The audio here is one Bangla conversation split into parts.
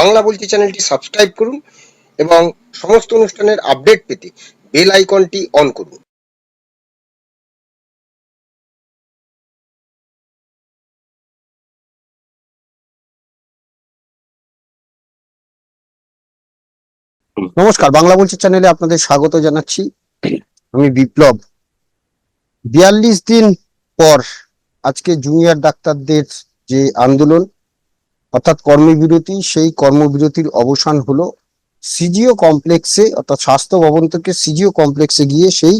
বাংলা বলছি চ্যানেলটি সাবস্ক্রাইব করুন এবং সমস্ত অনুষ্ঠানের আপডেট পেতে বেল আইকনটি অন করুন। নমস্কার, বাংলা বলছি চ্যানেলে আপনাদের স্বাগত জানাচ্ছি। আমি বিপ্লব। বিয়াল্লিশ দিন পর আজকে জুনিয়র ডাক্তারদের যে আন্দোলন অর্থাৎ কর্মবিরতি, সেই কর্মবিরতির অবসান হলো সিজিও কমপ্লেক্সে, অর্থাৎ স্বাস্থ্য ভবন থেকে সিজিও কমপ্লেক্সে গিয়ে সেই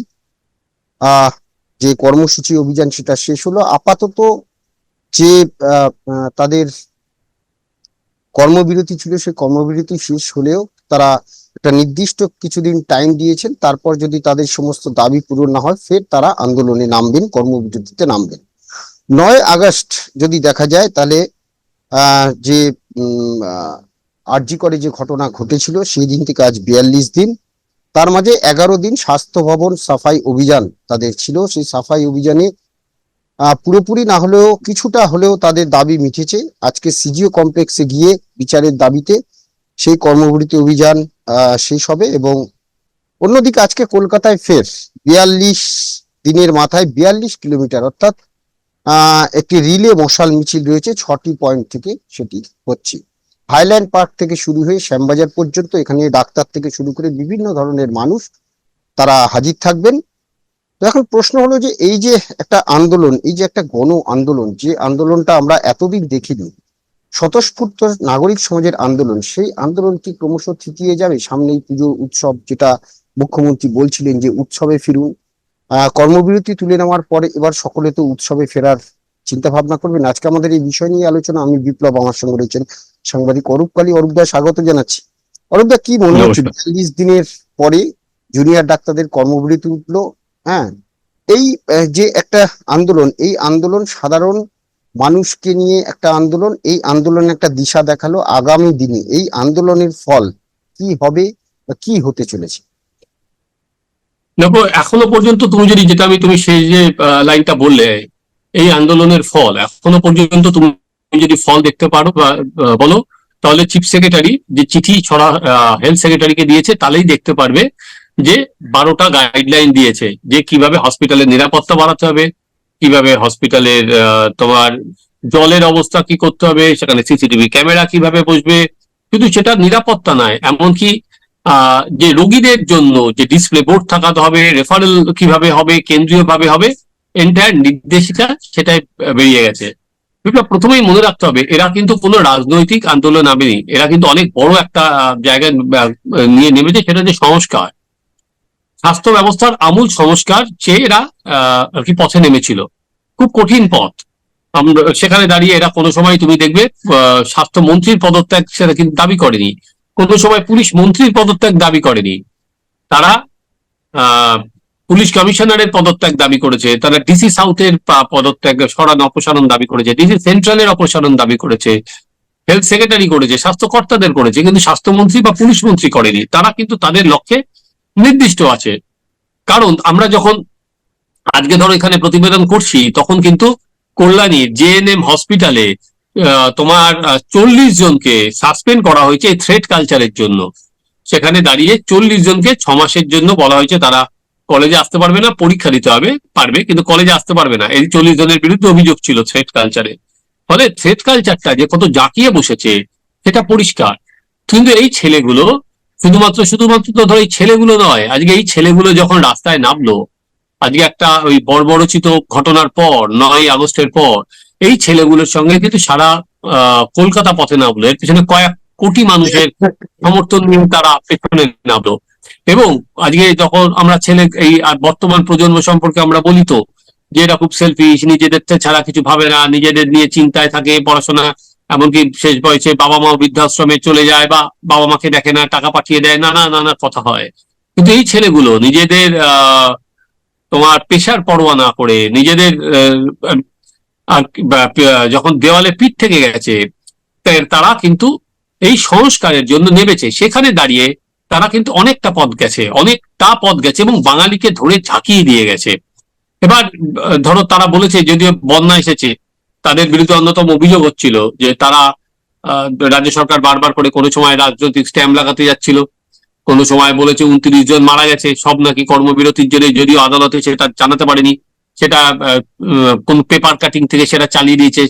যে কর্মসূচি অভিযান সেটা শেষ হলো। আপাতত যে তাদের কর্মবিরতি ছিল, সেই কর্মবিরতি শেষ হলেও তারা একটা নির্দিষ্ট কিছুদিন টাইম দিয়েছেন। তারপর যদি তাদের সমস্ত দাবি পূরণ না হয়, ফের তারা আন্দোলনে নামবেন, কর্মবিরতিতে নামবেন। নয় আগস্ট যদি দেখা যায়, তাহলে যে আরজি করে যে ঘটনা ঘটেছিল, সেই দিন থেকে আজ বিয়াল্লিশ দিন। তার মাঝে এগারো দিন স্বাস্থ্য ভবন সাফাই অভিযান তাদের ছিল। সেই সাফাই অভিযানে পুরোপুরি না হলেও, কিছুটা হলেও তাদের দাবি মিটেছে। আজকে সিজিও কমপ্লেক্সে গিয়ে বিচারের দাবিতে সেই কর্মবিরতি অভিযান শেষ হবে এবং অন্যদিকে আজকে কলকাতায় ফের বিয়াল্লিশ দিনের মাথায় বিয়াল্লিশ কিলোমিটার, অর্থাৎ একটি রিলে মশাল মিছিল রয়েছে, ছটি পয়েন্ট থেকে সেটি হচ্ছে। হাইল্যান্ড পার্ক থেকে শুরু হয়ে শ্যামবাজার পর্যন্ত এখানে ডাক্তার থেকে শুরু করে বিভিন্ন ধরনের মানুষ তারা হাজির থাকবেন। তো এখন প্রশ্ন হলো যে এই যে একটা আন্দোলন, এই যে একটা গণ আন্দোলন, যে আন্দোলনটা আমরা এতদিন দেখিনি, স্বতঃস্ফূর্ত নাগরিক সমাজের আন্দোলন, সেই আন্দোলন কি ক্রমশ থিতিয়ে যাবে? সামনেই পুজোর উৎসব, যেটা মুখ্যমন্ত্রী বলছিলেন যে উৎসবে ফিরুন। কর্মবিরতি তুলে নেওয়ার পরে এবার সকলে তো উৎসবে ফেরার চিন্তা ভাবনা করবেন। আজকে আমাদের এই বিষয় নিয়ে আলোচনা আমি বিপ্লব আমার সঙ্গে রয়েছেন সাংবাদিক অরূপ কালী। অরূপ দা স্বাগত জানাচ্ছি। অরূপ দা কি মনে হচ্ছে? বিয়াল্লিশ দিনের পরে জুনিয়র ডাক্তারদের কর্মবিরতি উঠল হ্যাঁ? এই যে একটা আন্দোলন এই আন্দোলন সাধারণ মানুষকে নিয়ে একটা আন্দোলন এই আন্দোলন একটা দিশা দেখাল আগামী দিনে। এই আন্দোলনের ফল কি হবে বা কি হতে চলেছে? দেখো, এখনও পর্যন্ত তুমি যদি যেটা আমি, তুমি সেই যে লাইনটা বললে, এই আন্দোলনের ফল, এখনও পর্যন্ত তুমি যদি ফল দেখতে পারো বলো, তাহলে চিফ সেক্রেটারি যে চিঠি ছড়া হেলথ সেক্রেটারিকে দিয়েছে, তাহলেই দেখতে পারবে যে বারোটা গাইডলাইন দিয়েছে যে কীভাবে হসপিটালের নিরাপত্তা বাড়াতে হবে, কীভাবে হসপিটালের তোমার জলের অবস্থা কি করতে হবে, সেখানে সিসিটিভি ক্যামেরা কীভাবে বসবে। কিন্তু সেটা নিরাপত্তা নয়, এমনকি যে রোগীদের জন্য যে ডিসপ্লে বোর্ড থাকাতে হবে রেফারেল কীভাবে হবে কেন্দ্রীয় ভাবে হবে এন্টায়ার নির্দেশিকা সেটাই বেরিয়ে গেছে। বিপ্লব, প্রথমেই মনে রাখতে হবে, এরা কিন্তু কোনো রাজনৈতিক আন্দোলন নামেনি। এরা কিন্তু অনেক বড় একটা জায়গায় নিয়ে নেমেছে, সেটা হচ্ছে সংস্কার। স্বাস্থ্য ব্যবস্থার আমূল সংস্কার চেয়ে এরা আর কি পথে নেমেছিল। খুব কঠিন পথ। আমরা, সেখানে দাঁড়িয়ে এরা কোনো সময়, তুমি দেখবে স্বাস্থ্যমন্ত্রীর পদত্যাগ সেটা কিন্তু দাবি করেনি। কোনো সময় পুলিশ মন্ত্রীর পদত্যাগ দাবি করেনি। তারা পুলিশ কমিশনারের পদত্যাগ দাবি করেছে তারা ডিসি সাউথের পদত্যাগ সরান অপসারণ দাবি করেছে ডিসি সেন্ট্রালের অপসারণ দাবি করেছে হেলথ সেক্রেটারি করেছে স্বাস্থ্য কর্তাদের করেছে কিন্তু স্বাস্থ্যমন্ত্রী বা পুলিশ মন্ত্রী করেনি। তারা কিন্তু তাদের লক্ষ্যে নির্দিষ্ট আছে। কারণ আমরা যখন আজকে ধরো এখানে প্রতিবেদন করছি তখন কিন্তু কল্যাণী জেএনএম হসপিটালে আহ, তোমার চল্লিশ জনকে সাসপেন্ড করা হয়েছে থ্রেড কালচারের জন্য। সেখানে দাঁড়িয়ে চল্লিশ জনকে ছ মাসের জন্য বলা হয়েছে তারা কলেজে আসতে পারবে না, পরীক্ষা দিতে হবে, পারবে, কিন্তু কলেজে আসতে পারবে না। এই চল্লিশ জনের বিরুদ্ধে অভিযোগ ছিল থ্রেড কালচারে ফলে থ্রেড কালচারটা যে কত জাঁকিয়ে বসেছে, সেটা পরিষ্কার। কিন্তু এই ছেলেগুলো, শুধুমাত্র শুধুমাত্র তো ধরো এই ছেলেগুলো নয়, আজকে এই ছেলেগুলো যখন রাস্তায় নামলো, আজকে একটা ওই বর্বরচিত ঘটনার পর নয় আগস্টের পর এই ছেলেগুলোর সঙ্গে কিন্তু সারা কলকাতা পথে নামলো। এর পিছনে কয়েক কোটি মানুষের সমর্থন নিয়ে তারা পেছনে নামলো। এবং আজকে যখন আমরা ছেলে, এই আর বর্তমান প্রজন্ম সম্পর্কে আমরা বলি তো, যে এরা খুব সেলফিশ নিজেদের ছাড়া কিছু ভাবে না, নিজেদের নিয়ে চিন্তায় থাকে, পড়াশোনা, এমনকি শেষ বয়সে বাবা মা বৃদ্ধাশ্রমে চলে যায় বা বাবা মাকে দেখে না, টাকা পাঠিয়ে দেয়, নানা নানা কথা হয়। কিন্তু এই ছেলেগুলো নিজেদের তোমার পেশার পরোয়া না করে, নিজেদের যখন দেওয়ালে পিঠ থেকে গেছে তারা কিন্তু এই সংস্কারের জন্য নেমেছে। সেখানে দাঁড়িয়ে তারা কিন্তু অনেকটা পথ গেছে, অনেকটা পথ গেছে এবং বাঙালিকে ধরে ঝাঁকিয়ে দিয়ে গেছে। এবার ধরো তারা বলেছে, যদিও বন্যা এসেছে, তাদের বিরুদ্ধে অন্যতম অভিযোগ হচ্ছিল যে তারা রাজ্য সরকার বারবার করে কোনো সময় রাজনৈতিক স্ট্যাম্প লাগাতে যাচ্ছিল, কোনো সময় বলেছে উনত্রিশ জন মারা গেছে, সব নাকি কর্মবিরতির জন্য, যদিও আদালতে সেটা জানাতে পারেনি। সেটা কোন পেপার কাটিং থেকে সেটা চালিয়ে দিয়েছে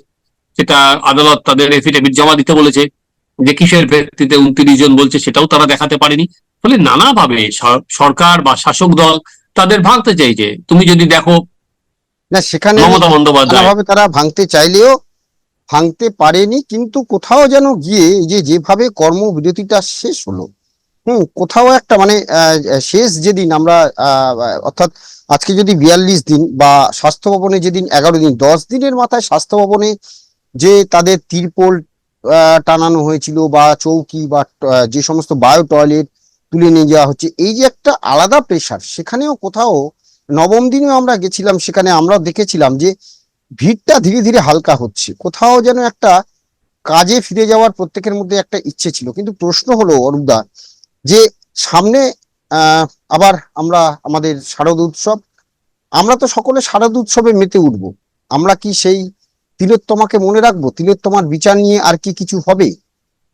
সেটা আদালত তাদের এফিডেভিট জমা দিতে বলেছে যে কিসের ভিত্তিতে উনত্রিশ জন বলছে সেটাও তারা দেখাতে পারেনি। ফলে নানাভাবে সরকার বা শাসক দল তাদের ভাঙতে চাইছে। তুমি যদি দেখো না সেখানে মমতা বন্দ্যোপাধ্যায় তারা ভাঙতে চাইলেও ভাঙতে পারেনি কিন্তু কোথাও যেন গিয়ে যে যেভাবে কর্মবিরতিটা শেষ হলো হুম কোথাও একটা মানে শেষ যেদিন আমরা আহ, অর্থাৎ আজকে যদি বিয়াল্লিশ দিন বা স্বাস্থ্য ভবনে যেদিন এগারো দিন, দশ দিনের মাথায় স্বাস্থ্য ভবনে যে তাদের তিরপোল টানানো হয়েছিল বা চৌকি বা যে সমস্ত বায়ো টয়লেট তুলে নিয়ে যাওয়া হচ্ছে, এই যে একটা আলাদা প্রেশার সেখানেও কোথাও নবম দিনেও আমরা গেছিলাম, সেখানে আমরা দেখেছিলাম যে ভিড়টা ধীরে ধীরে হালকা হচ্ছে। কোথাও যেন একটা কাজে ফিরে যাওয়ার প্রত্যেকের মধ্যে একটা ইচ্ছে ছিল। কিন্তু প্রশ্ন হলো, অরূপদা, যে সামনে আবার আমরা আমাদের শারদ উৎসব। আমরা তো সকলে শারদ উৎসবে মেতে উঠবো। আমরা কি সেই তিলোত্তমাকে মনে রাখব? তিলোত্তমার বিচার নিয়ে আর কি কিছু হবে?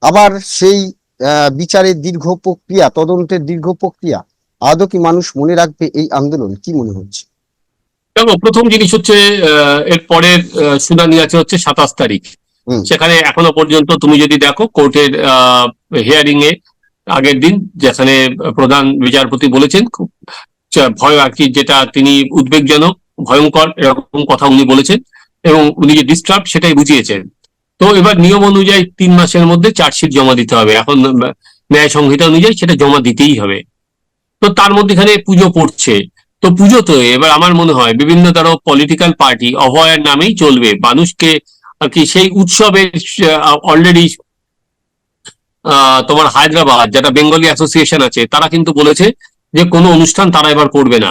আবার সেই বিচারের দীর্ঘ প্রক্রিয়া তদন্তের দীর্ঘ প্রক্রিয়া আদৌ কি মানুষ মনে রাখবে এই আন্দোলন? কি মনে হচ্ছে? দেখো প্রথম জিনিস হচ্ছে এর পরের শুনানি আছে হচ্ছে সাতাশ তারিখ। সেখানে এখনও পর্যন্ত তুমি যদি দেখো কোর্টের হিয়ারিং এ আগের দিন যেখানে প্রধান বিচারপতি বলেছেন, খুব ভয় আর কি যেটা তিনি উদ্বেগজনক, ভয়ঙ্কর এরকম কথা উনি বলেছেন এবং উনি যে ডিস্টার্ব সেটাই বুঝিয়েছেন। তো এবার নিয়ম অনুযায়ী তিন মাসের মধ্যে চার্জশিট জমা দিতে হবে। এখন ন্যায় সংহিতা অনুযায়ী সেটা জমা দিতেই হবে। তো তার মধ্যেখানে পুজো পড়ছে। তো পুজো তো এবার আমার মনে হয় বিভিন্ন ধরো পলিটিক্যাল পার্টি অভয়ের নামেই চলবে। মানুষকে আর কি সেই উৎসবের অলরেডি তোমার হায়দ্রাবাদ, যেটা বেঙ্গলি অ্যাসোসিয়েশন আছে, তারা কিন্তু বলেছে যে কোনো অনুষ্ঠান তারা এবার করবে না।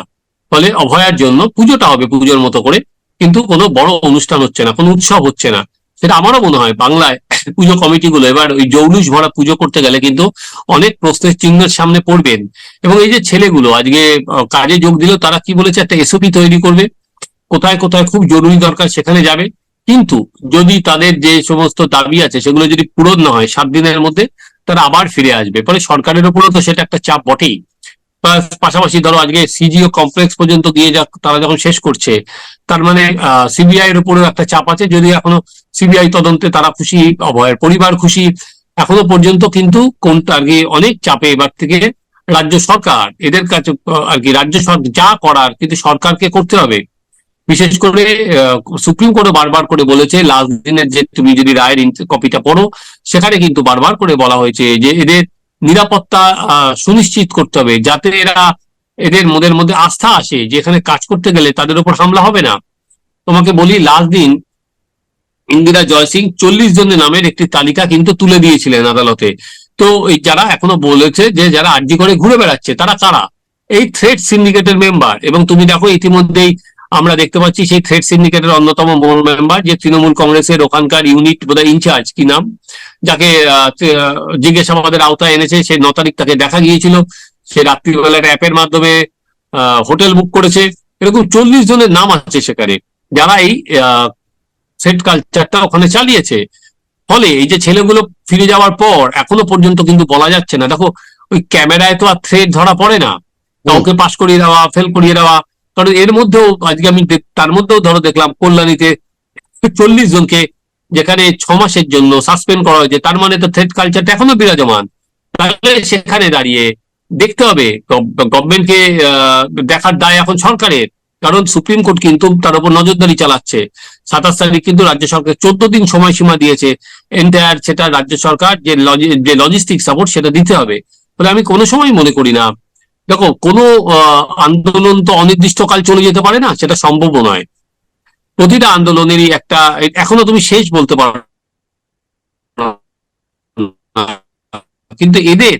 ফলে অভয়ার জন্য পুজোটা হবে পুজোর মতো করে, কিন্তু কোনো বড় অনুষ্ঠান হচ্ছে না, কোনো উৎসব হচ্ছে না। সেটা আমারও মনে হয়, বাংলায় পুজো কমিটিগুলো এবার ওই জৌলুস ভরা পুজো করতে গেলে কিন্তু অনেক প্রশ্নের চিহ্নের সামনে পড়বেন। এবং এই যে ছেলেগুলো, আজকে কাজে যোগ দিল, তারা কি বলেছে, একটা এসওপি তৈরি করবে। কোথায় কোথায় খুব জরুরি দরকার, সেখানে যাবে। কিন্তু যদি তাদের যে সমস্ত দাবি আছে সেগুলো যদি পূরণ না হয় সাত দিনের মধ্যে, তারা আবার ফিরে আসবে। ফলে সরকারের উপরও তো সেটা একটা চাপ বটেই। পাশাপাশি ধরো আজকে সিজিও কমপ্লেক্স পর্যন্ত গিয়ে যা তারা যখন শেষ করছে, তার মানে সিবিআই এর উপরেও একটা চাপ আছে। যদি এখনও সিবিআই তদন্তে তারা খুশি, অভয়ের পরিবার খুশি, এখনও পর্যন্ত কিন্তু কোনটা কি অনেক চাপে এবার থেকে রাজ্য সরকার। এদের কাছে আর কি রাজ্য সরকার যা করার, কিন্তু সরকারকে করতে হবে। বিশেষ করে সুপ্রিম কোর্টও বারবার করে বলেছে লাস্ট দিনের যে তুমি যদি রায়ের কপিটা পড়ো সেখানে কিন্তু বারবার করে বলা হয়েছে যে এদের নিরাপত্তা সুনিশ্চিত করতে হবে যাতে এরা এদের মনের মধ্যে আস্থা আসে যে এখানে কাজ করতে গেলে তাদের উপর হামলা হবে না। তোমাকে বলি লাস্ট দিন ইন্দিরা জয়সিং চল্লিশ জনের নামের একটি তালিকা কিন্তু তুলে দিয়েছিলেন আদালতে। তো এই যারা এখনও বলেছে যে যারা আর্জি করে ঘুরে বেড়াচ্ছে, তারা কারা? এই থ্রেড সিন্ডিকেটের মেম্বার এবং তুমি দেখো ইতিমধ্যেই আমরা দেখতে পাচ্ছি সেই থ্রেড সিন্ডিকেটের অন্যতম মেম্বার যে তৃণমূল কংগ্রেসের ওখানকার ইউনিট বোধহয় ইনচার্জ কি নাম? যাকে জিজ্ঞাসাবাদের আওতায় এনেছে সে ন তারিখ তাকে দেখা গিয়েছিল। সে রাত্রিবেলা একটা অ্যাপের মাধ্যমে হোটেল বুক করেছে। এরকম চল্লিশ জনের নাম আছে সেখানে যারা এই সেট কালচারটা ওখানে চালিয়েছে। ফলে এই যে ছেলেগুলো ফিরে যাওয়ার পর এখনও পর্যন্ত কিন্তু বলা যাচ্ছে না। দেখো ওই ক্যামেরায় তো আর থ্রেড ধরা পড়ে না। কাউকে পাশ করিয়ে দেওয়া ফেল করিয়ে দেওয়া কারণ এর মধ্যেও আজকে আমি তার মধ্যেও ধরো দেখলাম কল্যাণীতে চল্লিশ জনকে যেখানে ছ মাসের জন্য সাসপেন্ড করা হয়েছে, তার মানে তো থ্রেড কালচারটা এখনও বিরাজমান। তাহলে সেখানে দাঁড়িয়ে দেখতে হবে গভর্নমেন্টকে দেখার দায় এখন সরকারের। কারণ সুপ্রিম কোর্ট কিন্তু তার উপর নজরদারি চালাচ্ছে। সাতাশ তারিখ কিন্তু রাজ্য সরকার চোদ্দ দিন সময়সীমা দিয়েছে। এন্টায়ার সেটা রাজ্য সরকার যে যে লজিস্টিক সাপোর্ট সেটা দিতে হবে। বলে আমি কোনো সময় মনে করি না। দেখো, কোনো আন্দোলন তো অনির্দিষ্টকাল চলে যেতে পারে না, সেটা সম্ভব নয়। প্রতিটা আন্দোলনেরই একটা, এখনও তুমি শেষ বলতে পারো কিন্তু এদের,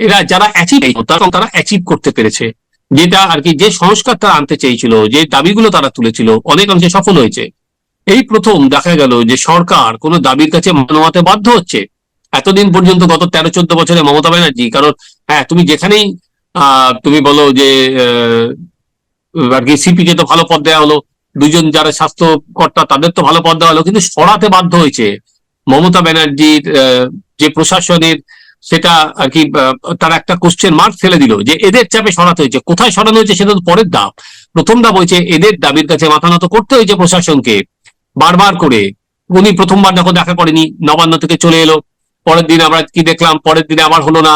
এরা যারা অ্যাচিভ তারা অ্যাচিভ করতে পেরেছে। যেটা আর কি, যে সংস্কার তারা আনতে চেয়েছিল, যে দাবিগুলো তারা তুলেছিল অনেক অংশে সফল হয়েছে। এই প্রথম দেখা গেল যে সরকার কোনো দাবির কাছে মানবাতে বাধ্য হচ্ছে। এতদিন পর্যন্ত গত তেরো চোদ্দ বছরে মমতা ব্যানার্জি, কারণ হ্যাঁ তুমি যেখানেই তুমি বলো যে আর কি সিপি কে তো ভালো পদ দেওয়া হলো। দুজন যারা স্বাস্থ্য কর্তা তাদের তো ভালো পদ দেওয়া হলো। কিন্তু সরাতে বাধ্য হয়েছে মমতা ব্যানার্জির যে প্রশাসনের সেটা আর কি তারা একটা কোশ্চেন মার্ক ফেলে দিল যে এদের চাপে সরাতে হয়েছে। কোথায় সরানো হয়েছে সেটা তো পরের ধাপ প্রথম ধাপ হয়েছে এদের দাবির কাছে মাথা নত করতে হয়েছে প্রশাসনকে। বারবার করে উনি প্রথমবার যখন দেখা করেনি, নবান্ন থেকে চলে এলো। পরের দিন আমরা কি দেখলাম? পরের দিনে আবার হলো না।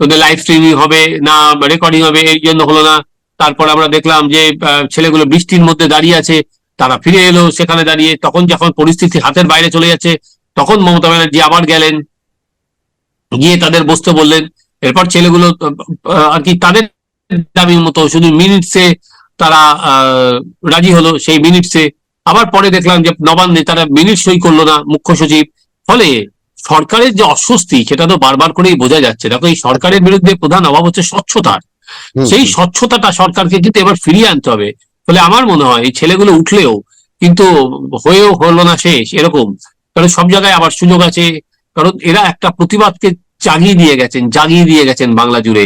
তোদের লাইভ স্ট্রিমিং হবে না রেকর্ডিং হবে, এই জন্য হলো না। তারপর আমরা দেখলাম যে ছেলেগুলো বৃষ্টির মধ্যে দাঁড়িয়ে আছে, তারা ফিরে এলো সেখানে দাঁড়িয়ে। তখন যখন পরিস্থিতি হাতের বাইরে চলে যাচ্ছে, তখন মমতা ব্যানার্জি আবার গেলেন, গিয়ে তাদের বসতে বললেন। এরপর ছেলেগুলো আর কি তাদের দাবির মতো শুধু মিনিটসে তারা রাজি হলো সেই মিনিটসে আবার পরে দেখলাম যে নবান্নে তারা মিনিট সই করল না, মুখ্য সচিব। ফলে সরকারের যে অস্বস্তি সেটা তো বারবার করেই বোঝা যাচ্ছে। দেখো এই সরকারের বিরুদ্ধে প্রধান অভাব হচ্ছে স্বচ্ছতার। সেই স্বচ্ছতাটা সরকারকে কিন্তু এবার ফিরিয়ে আনতে হবে। ফলে আমার মনে হয় এই ছেলেগুলো উঠলেও কিন্তু হয়েও হলো না শেষ এরকম। কারণ সব জায়গায় আবার সুযোগ আছে। কারণ এরা একটা প্রতিবাদকে জাগিয়ে দিয়ে গেছেন জাগিয়ে দিয়ে গেছেন বাংলা জুড়ে।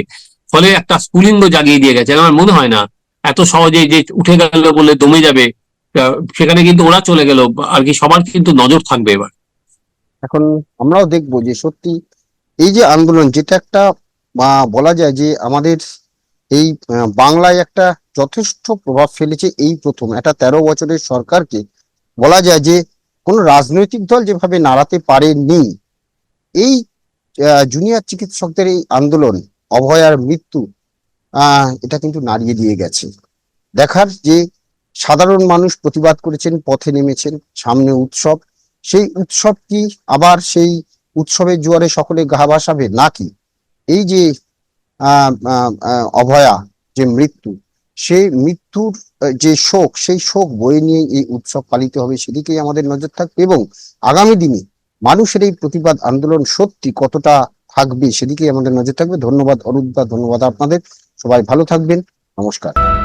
ফলে একটা স্ফুলিঙ্গ জাগিয়ে দিয়ে গেছেন। আমার মনে হয় না এত সহজে যে উঠে গেল বলে দমে যাবে সেখানে কিন্তু ওরা চলে গেল। আর কি সবার কিন্তু নজর থাকবে এবার। এখন আমরাও দেখব যে সত্যি এই যে আন্দোলন যেটা একটা বলা যায় যে আমাদের এই বাংলায় একটা যথেষ্ট প্রভাব ফেলেছে এই প্রথম। একটা তেরো বছরের সরকারকে বলা যায় যে কোনো রাজনৈতিক দল যেভাবে নাড়াতে পারেনি, এই জুনিয়র চিকিৎসকদের এই আন্দোলন অভয়ার মৃত্যু এটা কিন্তু নাড়িয়ে দিয়ে গেছে। দেখার যে সাধারণ মানুষ প্রতিবাদ করেছেন, পথে নেমেছেন, সামনে উৎসব সেই উৎসব কি আবার সেই উৎসবের জোয়ারে সকলে গা ভাসাবে? নাকি? এই যে অভয়া, যে মৃত্যু, সেই মৃত্যুর যে শোক, সেই শোক বয়ে নিয়ে এই উৎসব পালিত হবে সেদিকেই আমাদের নজর থাকবে এবং আগামী দিনে মানুষের এই প্রতিবাদ আন্দোলন সত্যি কতটা থাকবে সেদিকেই আমাদের নজর থাকবে। ধন্যবাদ অরুদ্ধা ধন্যবাদ আপনাদের। সবাই ভালো থাকবেন। নমস্কার।